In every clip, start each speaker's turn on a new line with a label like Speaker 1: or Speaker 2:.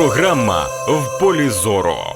Speaker 1: Програма в полі зору.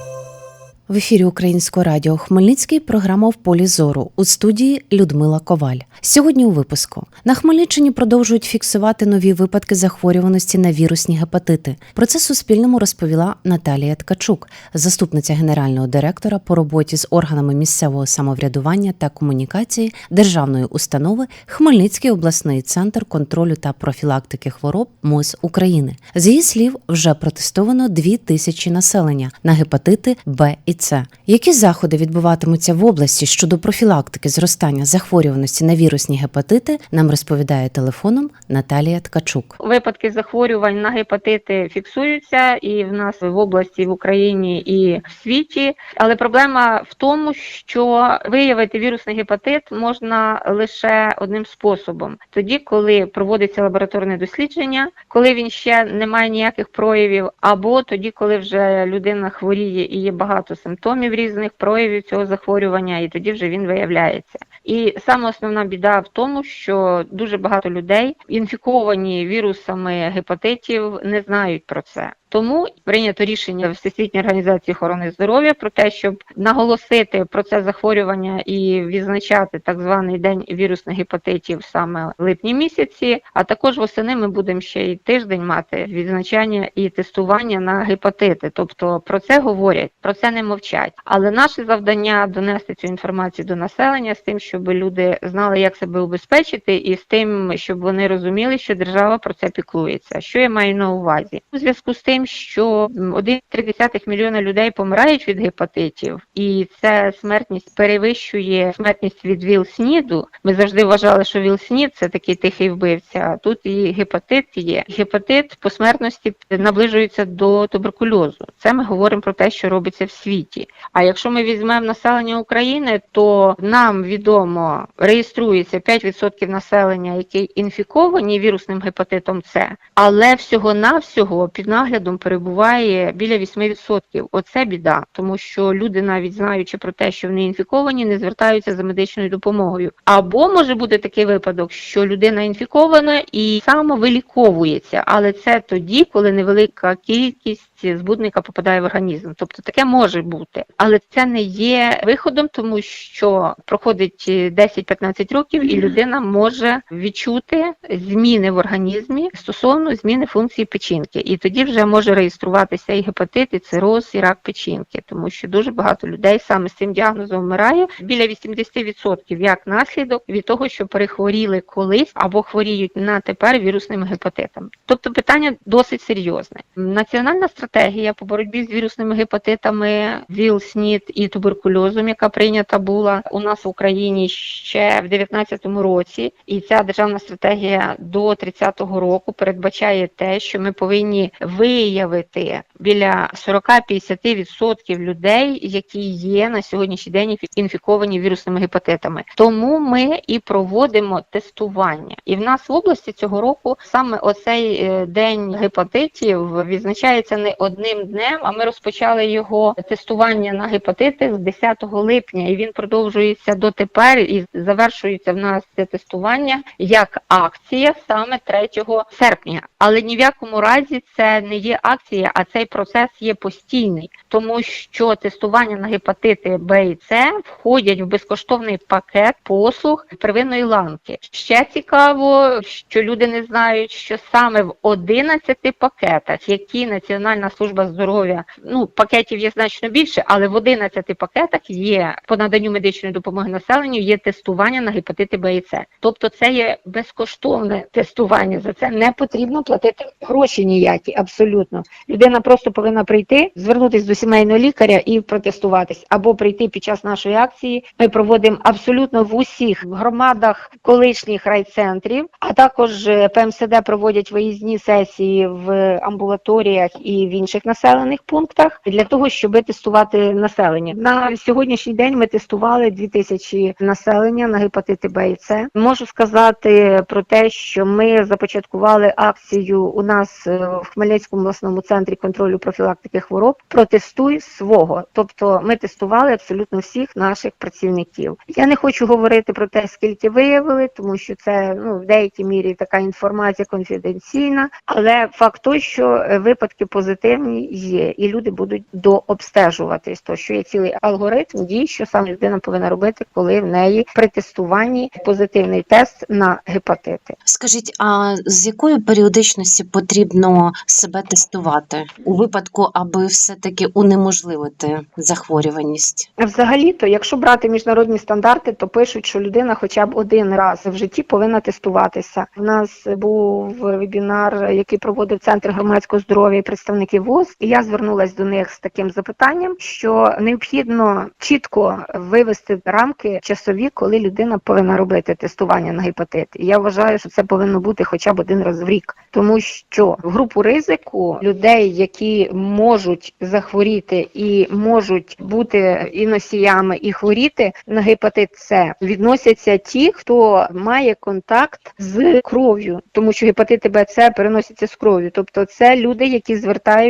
Speaker 2: В ефірі Українського радіо Хмельницький програма в полі зору у студії Людмила Коваль. Сьогодні у випуску на Хмельниччині продовжують фіксувати нові випадки захворюваності на вірусні гепатити. Про це Суспільному розповіла Наталія Ткачук, заступниця генерального директора по роботі з органами місцевого самоврядування та комунікації державної установи Хмельницький обласний центр контролю та профілактики хвороб МОЗ України. З її слів, вже протестовано дві тисячі населення на гепатити Б і С. Які заходи відбуватимуться в області щодо профілактики зростання захворюваності на вірусні гепатити, нам розповідає телефоном Наталія Ткачук.
Speaker 3: Випадки захворювань на гепатити фіксуються і в нас в області, в Україні, і в світі. Але проблема в тому, що виявити вірусний гепатит можна лише одним способом: тоді, коли проводиться лабораторне дослідження, коли він ще не має ніяких проявів, або тоді, коли вже людина хворіє і є багато симптомів різних проявів цього захворювання, і тоді вже він виявляється. І саме основна біда в тому, що дуже багато людей інфіковані вірусами гепатитів не знають про це. Тому прийнято рішення Всесвітньої організації охорони здоров'я про те, щоб наголосити про це захворювання і відзначати так званий день вірусних гепатитів саме в липні місяці. А також восени ми будемо ще й тиждень мати відзначання і тестування на гепатити. Тобто про це говорять, про це не мовчать. Але наше завдання донести цю інформацію до населення з тим, щоб люди знали, як себе убезпечити, і з тим, щоб вони розуміли, що держава про це піклується. Що я маю на увазі у зв'язку з тим, що 1,3 мільйона людей помирають від гепатитів, і ця смертність перевищує смертність від ВІЛ-СНІДу. Ми завжди вважали, що ВІЛ-СНІД – це такий тихий вбивця. А тут і гепатит є. Гепатит по смертності наближується до туберкульозу. Це ми говоримо про те, що робиться в світі. А якщо ми візьмемо населення України, то нам відомо реєструється 5% населення, які інфіковані вірусним гепатитом С, але всього навсього під наглядом перебуває біля 8%. Оце біда, тому що люди, навіть знаючи про те, що вони інфіковані, не звертаються за медичною допомогою. Або може бути такий випадок, що людина інфікована і самовиліковується, але це тоді, коли невелика кількість збудника попадає в організм. Тобто таке може бути, але це не є виходом, тому що проходить 10-15 років, і людина може відчути зміни в організмі стосовно зміни функції печінки, і тоді вже може реєструватися і гепатит, і цироз, і рак печінки, тому що дуже багато людей саме з цим діагнозом вмирає біля 80% як наслідок від того, що перехворіли колись або хворіють на тепер вірусним гепатитом. Тобто питання досить серйозне. Національна стратегія по боротьбі з вірусними гепатитами, ВІЛ, СНІД і туберкульозом, яка прийнята була у нас в Україні ще в 2019 році, і ця державна стратегія до 30-го року передбачає те, що ми повинні виявити біля 40-50% людей, які є на сьогоднішній день інфіковані вірусними гепатитами. Тому ми і проводимо тестування. І в нас в області цього року саме оцей е, день гепатитів відзначається не одним днем, а ми розпочали його тестування на гепатити з 10 липня, і він продовжується дотепер і завершується в нас це тестування як акція саме 3 серпня. Але ні в якому разі це не є акція, а цей процес є постійний, тому що тестування на гепатити Б і С входять в безкоштовний пакет послуг первинної ланки. Ще цікаво, що люди не знають, що саме в 11 пакетах, які Національна служба здоров'я, ну пакетів є значно більше, але в 11 пакетах є по наданню медичної допомоги населенню є тестування на гепатити Б і С. Тобто це є безкоштовне тестування. За це не потрібно платити гроші ніякі. Абсолютно людина просто повинна прийти, звернутися до сімейного лікаря і протестуватись, або прийти під час нашої акції. Ми проводимо абсолютно в усіх громадах колишніх райцентрів, а також е, ПМСД проводять виїзні сесії в амбулаторіях і в інших населених пунктах для того, щоб тестувати населення. На сьогоднішній день ми тестували 2000 населення на гепатити Б і С. Можу сказати про те, що ми започаткували акцію у нас е, в Хмельницькому обласному центрі контролю профілактики хвороб Протестуй свого. Тобто ми тестували абсолютно всіх наших працівників. Я не хочу говорити про те, скільки виявили, тому що це ну в деякій мірі така інформація конфіденційна, але факт той, що е, випадки позитивні позитивні є, і люди будуть дообстежуватись. То що є цілий алгоритм дій, що саме людина повинна робити, коли в неї при тестуванні позитивний тест на гепатити.
Speaker 2: Скажіть, а з якою періодичністю потрібно себе тестувати у випадку, аби все-таки унеможливити захворюваність?
Speaker 3: Взагалі-то, якщо брати міжнародні стандарти, то пишуть, що людина хоча б один раз в житті повинна тестуватися. У нас був вебінар, який проводив центр громадського здоров'я і представники ВОЗ, і я звернулася до них з таким запитанням, що необхідно чітко вивести рамки часові, коли людина повинна робити тестування на гепатит. І я вважаю, що це повинно бути хоча б один раз в рік, тому що в групу ризику людей, які можуть захворіти і можуть бути і носіями, і хворіти на гепатит С, відносяться ті, хто має контакт з кров'ю, тому що гепатити Б, С переносяться з кров'ю. Тобто це люди, які звертаються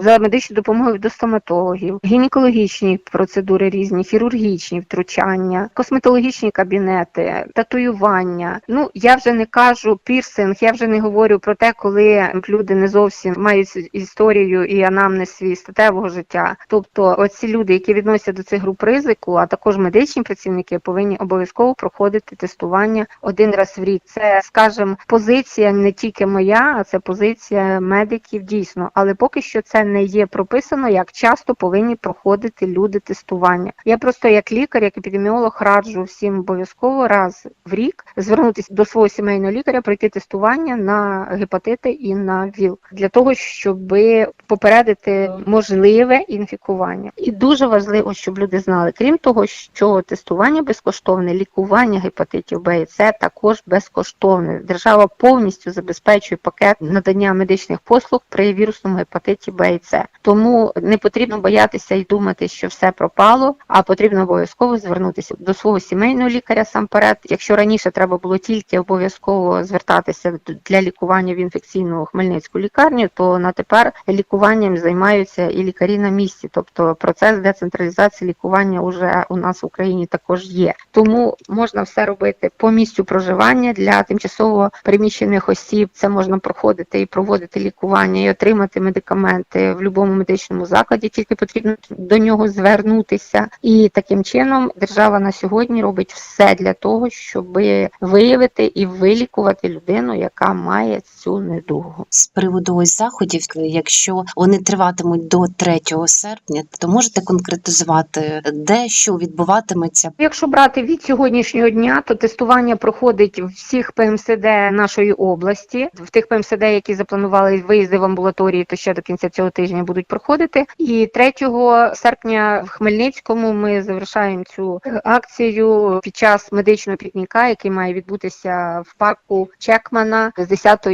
Speaker 3: за медичною допомогою до стоматологів, гінекологічні процедури різні, хірургічні втручання, косметологічні кабінети, татуювання. Ну я вже не кажу пірсинг, я вже не говорю про те, коли люди не зовсім мають історію і анамнез свій статевого життя. Тобто, оці люди, які відносяться до цих груп ризику, а також медичні працівники, повинні обов'язково проходити тестування один раз в рік. Це, скажімо, позиція не тільки моя, а це позиція медиків дійсно. Але поки що це не є прописано, як часто повинні проходити люди тестування. Я просто як лікар, як епідеміолог раджу всім обов'язково раз в рік звернутися до свого сімейного лікаря, пройти тестування на гепатити і на ВІЛ для того, щоб попередити можливе інфікування. І дуже важливо, щоб люди знали, крім того, що тестування безкоштовне, лікування гепатитів Б і С також безкоштовне. Держава повністю забезпечує пакет надання медичних послуг при вірусному гепатиті Б і С. Тому не потрібно боятися і думати, що все пропало, а потрібно обов'язково звернутися до свого сімейного лікаря сам перед. Якщо раніше треба було тільки обов'язково звертатися для лікування в інфекційну хмельницьку лікарню, то на тепер лікуванням займаються і лікарі на місці. Тобто процес децентралізації лікування вже у нас в Україні також є. Тому можна все робити по місцю проживання для тимчасово переміщених осіб. Це можна проходити і проводити лікування, і отримати медикаменти в будь-якому медичному закладі, тільки потрібно до нього звернутися. І таким чином держава на сьогодні робить все для того, щоб виявити і вилікувати людину, яка має цю недугу.
Speaker 2: З приводу ось заходів, якщо вони триватимуть до 3 серпня, то можете конкретизувати, де що відбуватиметься?
Speaker 3: Якщо брати від сьогоднішнього дня, то тестування проходить в всіх ПМСД нашої області, в тих ПМСД, які запланували виїзди в амбулаторії, то ще до кінця цього тижня будуть проходити. І 3 серпня в Хмельницькому ми завершаємо цю акцію під час медичного пікніка, який має відбутися в парку Чекмана з 10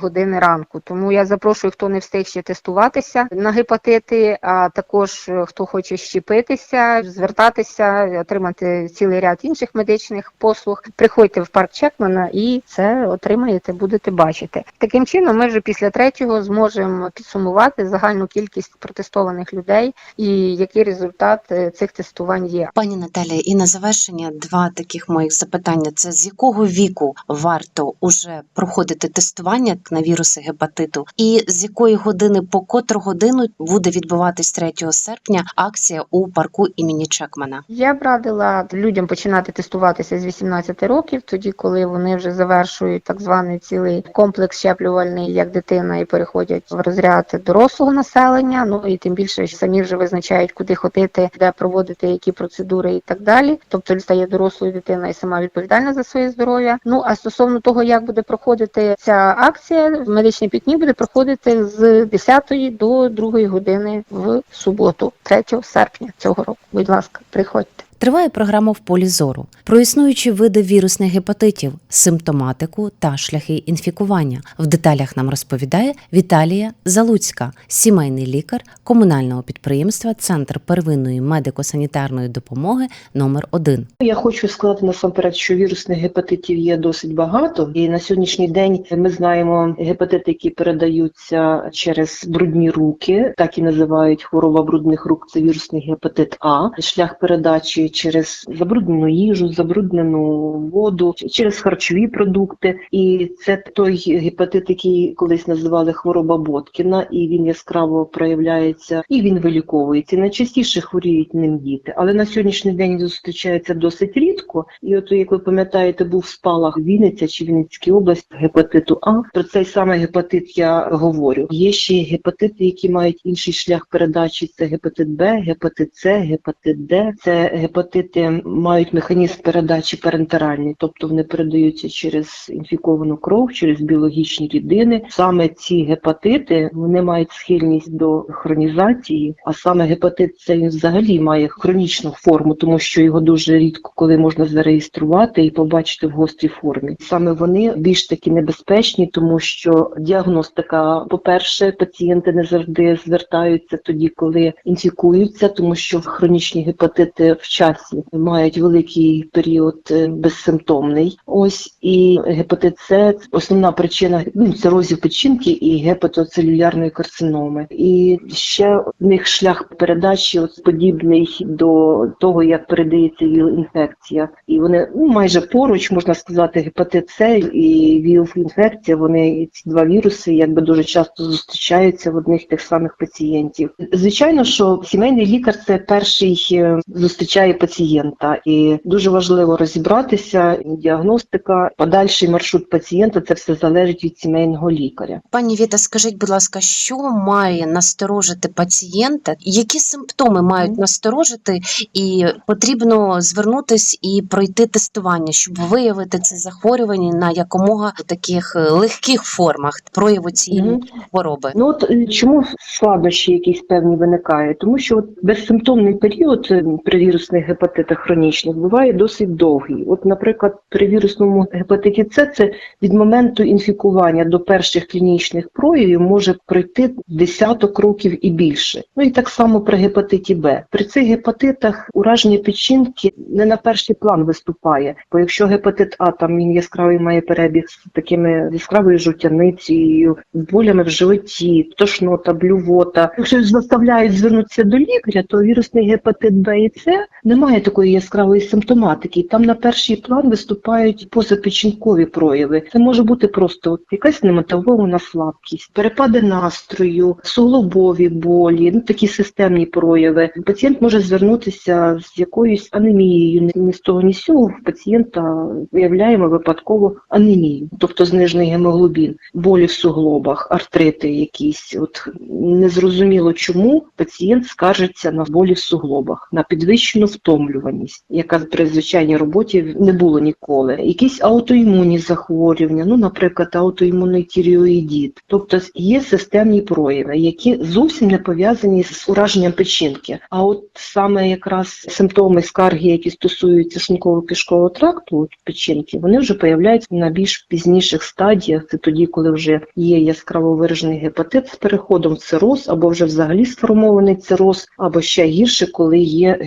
Speaker 3: години ранку. Тому я запрошую, хто не встиг ще тестуватися на гепатити, а також хто хоче щепитися, звертатися, отримати цілий ряд інших медичних послуг. Приходьте в парк Чекмана і це отримаєте, будете бачити. Таким чином, ми вже після третього зможемо підсумувати загальну кількість протестованих людей і який результат е, цих тестувань є.
Speaker 2: Пані Наталія, і на завершення два таких моїх запитання: це з якого віку варто уже проходити тестування на віруси гепатиту, і з якої години по котру годину буде відбуватись 3 серпня акція у парку імені Чекмана?
Speaker 3: Я б радила людям починати тестуватися з 18 років, тоді коли вони вже завершують так званий цілий комплекс щеплювальний як дитина і переходять в розряд дорослого населення. Ну і тим більше що самі вже визначають, куди ходити, де проводити які процедури і так далі. Тобто стає дорослою дитина і сама відповідальна за своє здоров'я. Ну а стосовно того, як буде проходити ця акція, медичний пікнік буде проходити з 10 до 2 години в суботу, 3 серпня цього року. Будь ласка, приходьте.
Speaker 2: Триває програма в полі зору про існуючі види вірусних гепатитів, симптоматику та шляхи інфікування. В деталях нам розповідає Віталія Залуцька, сімейний лікар комунального підприємства Центр первинної медико-санітарної допомоги номер 1
Speaker 4: Я хочу сказати насамперед, що вірусних гепатитів є досить багато, і на сьогоднішній день ми знаємо гепатити, які передаються через брудні руки, так і називають хвороба брудних рук. Це вірусний гепатит А. Шлях передачі через забруднену їжу, забруднену воду, через харчові продукти. І це той гепатит, який колись називали хвороба Боткіна, і він яскраво проявляється, і він виліковується. Найчастіше хворіють ним діти, але на сьогоднішній день зустрічається досить рідко. І от, як ви пам'ятаєте, був спалах Вінниця чи Вінницькій області гепатиту А. Про цей саме гепатит я говорю. Є ще гепатити, які мають інший шлях передачі. Це гепатит Б, гепатит С, гепатит Д. Це гепатити мають механізм передачі парентеральний, тобто вони передаються через інфіковану кров, через біологічні рідини. Саме ці гепатити вони мають схильність до хронізації, а саме гепатит він взагалі має хронічну форму, тому що його дуже рідко коли можна зареєструвати і побачити в гострій формі. Саме вони більш таки небезпечні, тому що діагностика, по-перше, пацієнти не завжди звертаються тоді, коли інфікуються, тому що хронічні гепатити в часі мають великий період е, безсимптомний. Ось і гепатит С – основна причина ну, цирозів печінки і гепатоцелюлярної карциноми. І ще в них шлях передачі от подібний до того, як передається віл-інфекція. І вони ну, майже поруч, можна сказати, гепатит С і віл-інфекція, вони ці два віруси якби дуже часто зустрічаються в одних тих самих пацієнтів. Звичайно, що сімейний лікар це перший е, зустрічає пацієнта, і дуже важливо розібратися. Діагностика, подальший маршрут пацієнта це все залежить від сімейного лікаря.
Speaker 2: Пані Віта, скажіть, будь ласка, що має насторожити пацієнта? Які симптоми мають насторожити, і потрібно звернутись і пройти тестування, щоб виявити це захворювання на якомога таких е, легких формах прояву цієї хвороби?
Speaker 4: Ну от е, чому складнощі якісь певні виникають? Тому що от безсимптомний період е, при вірусних гепатитах хронічних буває досить довгий. От, наприклад, при вірусному гепатиті С це від моменту інфікування до перших клінічних проявів може пройти десяток років і більше. Ну і так само при гепатиті Б. При цих гепатитах ураження печінки не на перший план виступає. Бо якщо гепатит А там він яскравий має перебіг з такими яскравою жовтяницею, болями в животі, тошнота, блювота. Якщо заставляють звернутися до лікаря, то вірусний гепатит Б і С не має такої яскравої симптоматики. Там на перший план виступають позапечінкові прояви. Це може бути просто якась немотивована слабкість, перепади настрою, суглобові болі, ну такі системні прояви. Пацієнт може звернутися з якоюсь анемією. Ні з того, ні з цього пацієнта виявляємо випадково анемію, тобто знижений гемоглобін, болі в суглобах, артрити якісь. От незрозуміло чому пацієнт скаржиться на болі в суглобах, на підвищену втомлюваність, яка при звичайній роботі не було ніколи. Якісь аутоімунні захворювання, ну, наприклад, аутоімунний тіріоїдіт. Тобто є системні прояви, які зовсім не пов'язані з ураженням печінки. А от саме якраз симптоми скарги, які стосуються шлунково-кишкового тракту от печінки, вони вже появляються на більш пізніших стадіях. Це тоді, коли вже є яскраво виражений гепатит з переходом в цироз, або вже взагалі сформований цироз, або ще гірше, коли є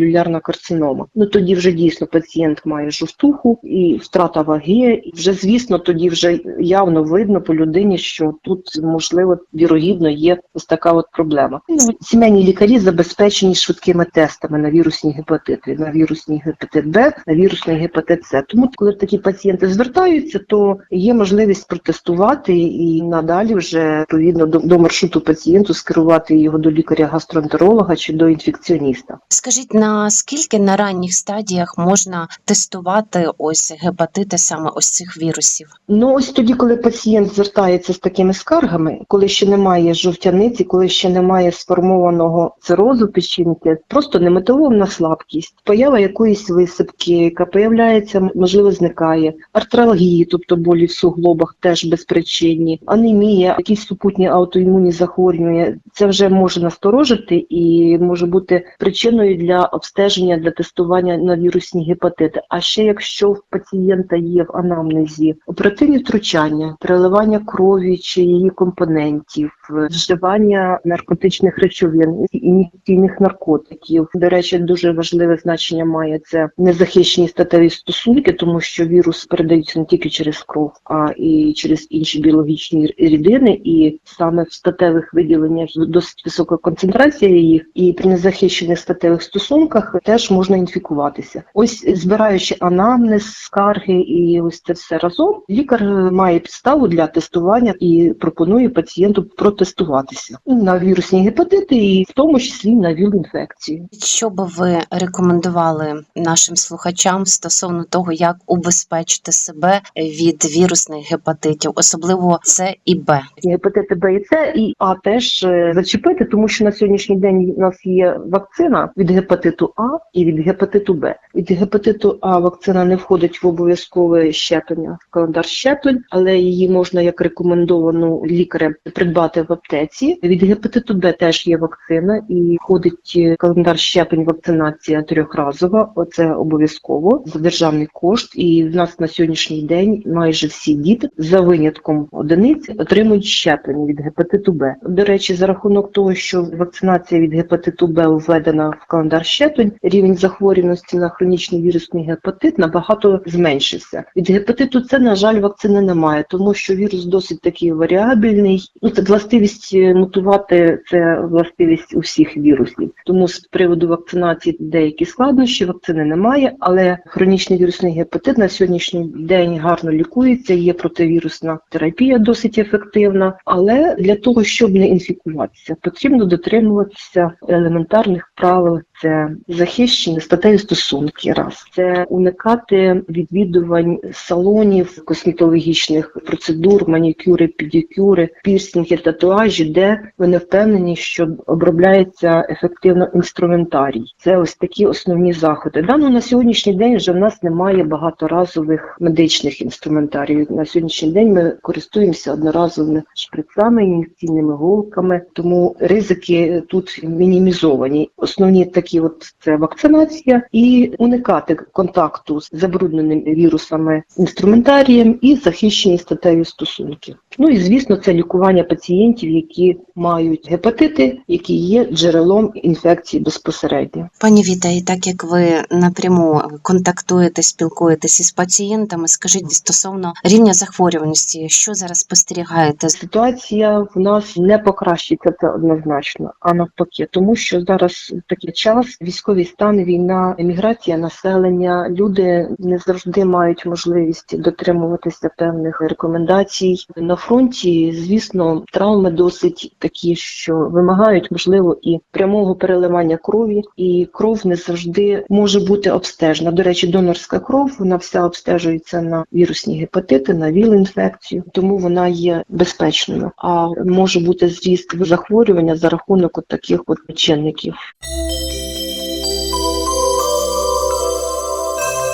Speaker 4: гепатоцелюлярна карцинома. Ну тоді вже дійсно пацієнт має жовтуху і втрата ваги. Вже звісно, тоді вже явно видно по людині, що тут можливо вірогідно є ось така от проблема. Ну, сімейні лікарі забезпечені швидкими тестами на вірусні гепатити, на вірусний гепатит Б, на вірусний гепатит С. Тому, коли такі пацієнти звертаються, то є можливість протестувати і надалі вже відповідно до, до маршруту пацієнту скерувати його до лікаря-гастроентеролога чи до інфекціоніста.
Speaker 2: Скажіть, наскільки на ранніх стадіях можна тестувати ось гепатити саме ось цих вірусів?
Speaker 4: Ну ось тоді, коли пацієнт звертається з такими скаргами, коли ще немає жовтяниці, коли ще немає сформованого цирозу печінки, просто немотивована слабкість, поява якоїсь висипки, яка появляється, можливо, зникає, артралгії, тобто болі в суглобах, теж безпричинні, анемія, якісь супутні аутоімунні захворювання. Це вже може насторожити і може бути причиною для обстеження для тестування на вірусні гепатити. А ще якщо в пацієнта є в анамнезі оперативні втручання, переливання крові чи її компонентів, вживання наркотичних речовин, ін'єкційних наркотиків. До речі, дуже важливе значення має це незахищені статеві стосунки, тому що вірус передається не тільки через кров, а і через інші біологічні рідини, і саме в статевих виділеннях досить висока концентрація їх, і при незахищених статевих стосунках стосунках теж можна інфікуватися. Ось збираючи анамнез, скарги і ось це все разом, лікар має підставу для тестування і пропонує пацієнту протестуватися на вірусні гепатити, і в тому числі на віл-інфекцію.
Speaker 2: Що би ви рекомендували нашим слухачам стосовно того, як убезпечити себе від вірусних гепатитів, особливо С і Б?
Speaker 4: гепатити Б і С і А теж е, зачепити, тому що на сьогоднішній день у нас є вакцина від гепатиту А і від гепатиту Б. Від гепатиту А вакцина не входить в обов'язкове щеплення в календар щеплень, але її можна як рекомендовану лікарем придбати в аптеці. Від гепатиту Б теж є вакцина і входить в календар щеплень вакцинація трьохразова. Оце обов'язково за державний кошт. І в нас на сьогоднішній день майже всі діти за винятком одиниць отримують щеплення від гепатиту Б. До речі, за рахунок того, що вакцинація від гепатиту Б введена в календар щеплень, рівень захворюваності на хронічний вірусний гепатит набагато зменшився. Від гепатиту С, на жаль, вакцини немає, тому що вірус досить такий варіабельний. Ну це властивість е, мутувати, це властивість усіх вірусів. Тому з приводу вакцинації деякі складнощі, вакцини немає, але хронічний вірусний гепатит на сьогоднішній день гарно лікується. Є противірусна терапія досить ефективна. Але для того, щоб не інфікуватися, потрібно дотримуватися елементарних правил. Це захищені статеві стосунки, раз це уникати відвідувань салонів, косметологічних процедур, манікюри, педикюри, пірсінги, татуажі, де ви не впевнені, що обробляється ефективно інструментарій. Це ось такі основні заходи. Да, ну, на сьогоднішній день вже в нас немає багаторазових медичних інструментаріїв. На сьогоднішній день ми користуємося одноразовими шприцами, ін'єкційними голками, тому ризики тут мінімізовані. Основні такі, от це вакцинація і уникати контакту з забрудненим вірусами інструментарієм і захищені статеві стосунки. Ну і звісно, це лікування пацієнтів, які мають гепатити, які є джерелом інфекції безпосередньо.
Speaker 2: Пані Віта, і так як ви напряму контактуєте, спілкуєтеся із пацієнтами, скажіть стосовно рівня захворюваності, що зараз спостерігаєте?
Speaker 4: Ситуація в нас не покращиться це однозначно, а навпаки, тому що зараз такий час, військовий стан, війна, еміграція населення, люди не завжди мають можливість дотримуватися певних рекомендацій. На фронті, звісно, травми досить такі, що вимагають можливо і прямого переливання крові, і кров не завжди може бути обстежена. До речі, донорська кров вона вся обстежується на вірусні гепатити, на віл-інфекцію, тому вона є безпечною. А може бути зріст захворювання за рахунок от таких от чинників.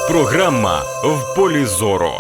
Speaker 1: Програма в полі зору.